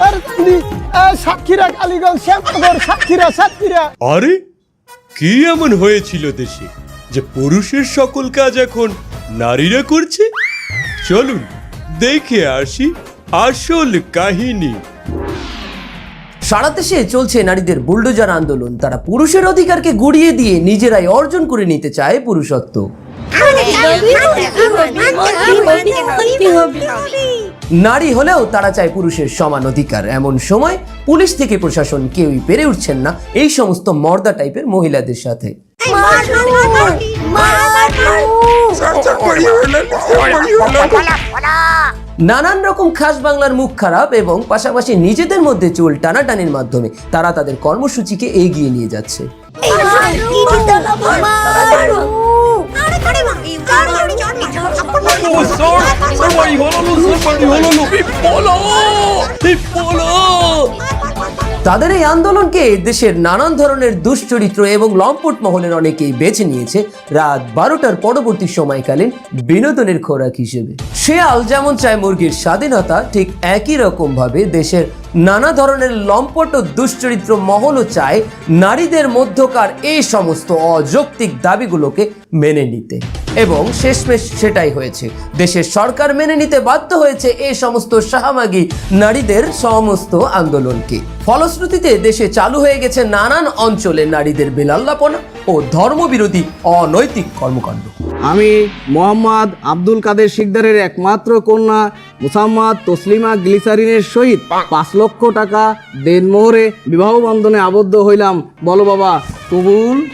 আর কালীগঞ্জ শ্যামনগর কি এমন হয়েছিল দেশে যে পুরুষের সকল কাজ এখন নারীরা করছে চলুন দেখে আসি আসল কাহিনী সারা দেশে চলছে নারীদের বুলডোজার আন্দোলন তারা পুরুষের অধিকারকে গুড়িয়ে দিয়ে নিজেরাই অর্জন করে নিতে চায় পুরুষত্ব নারী হলেও তারা চায় পুরুষের সমান অধিকার। এমন সময় পুলিশ থেকে প্রশাসন কেউই পেরে উঠছেন না এই সমস্ত মর্দা টাইপের মহিলাদের সাথে। নানান রকম খাস বাংলার মুখ খারাপ এবং পাশাপাশি নিজেদের মধ্যে চুল টানাটানির মাধ্যমে তারা তাদের কর্মসূচিকে এগিয়ে নিয়ে যাচ্ছে। তাদের এই আন্দোলনকে দেশের নানান ধরনের দুশ্চরিত্র এবং লম্পট মহলের অনেকেই বেছে নিয়েছে রাত বারোটার পরবর্তী সময়কালীন বিনোদনের খোরাক হিসেবে। শেয়াল যেমন চায় মুরগির স্বাধীনতা, ঠিক একই রকমভাবে দেশের নানা ধরনের লম্পট ও দুশ্চরিত্র মহলও চায় নারীদের মধ্যকার এই সমস্ত অযৌক্তিক দাবিগুলোকে মেনে নিতে। এবং শেষমেশ সেটাই হয়েছে। দেশের সরকার মেনে নিতে বাধ্য হয়েছে এই সমস্ত সাহামাগী নারীদের সমস্ত আন্দোলনকে। ফলশ্রুতিতে দেশে চালু হয়ে গেছে নানান অঞ্চলে নারীদের বেলাল্লাপনা ও ধর্মবিরোধী অনৈতিক কর্মকাণ্ড। আমি মোহাম্মদ আব্দুল কাদের শিকদারের একমাত্র কন্যা মুসাম্মদ তসলিমা গ্লিসারিনের সহিত পাঁচ লক্ষ টাকা দেনমোহরে বিবাহ বন্ধনে আবদ্ধ হইলাম। বলো বাবা, কবুল?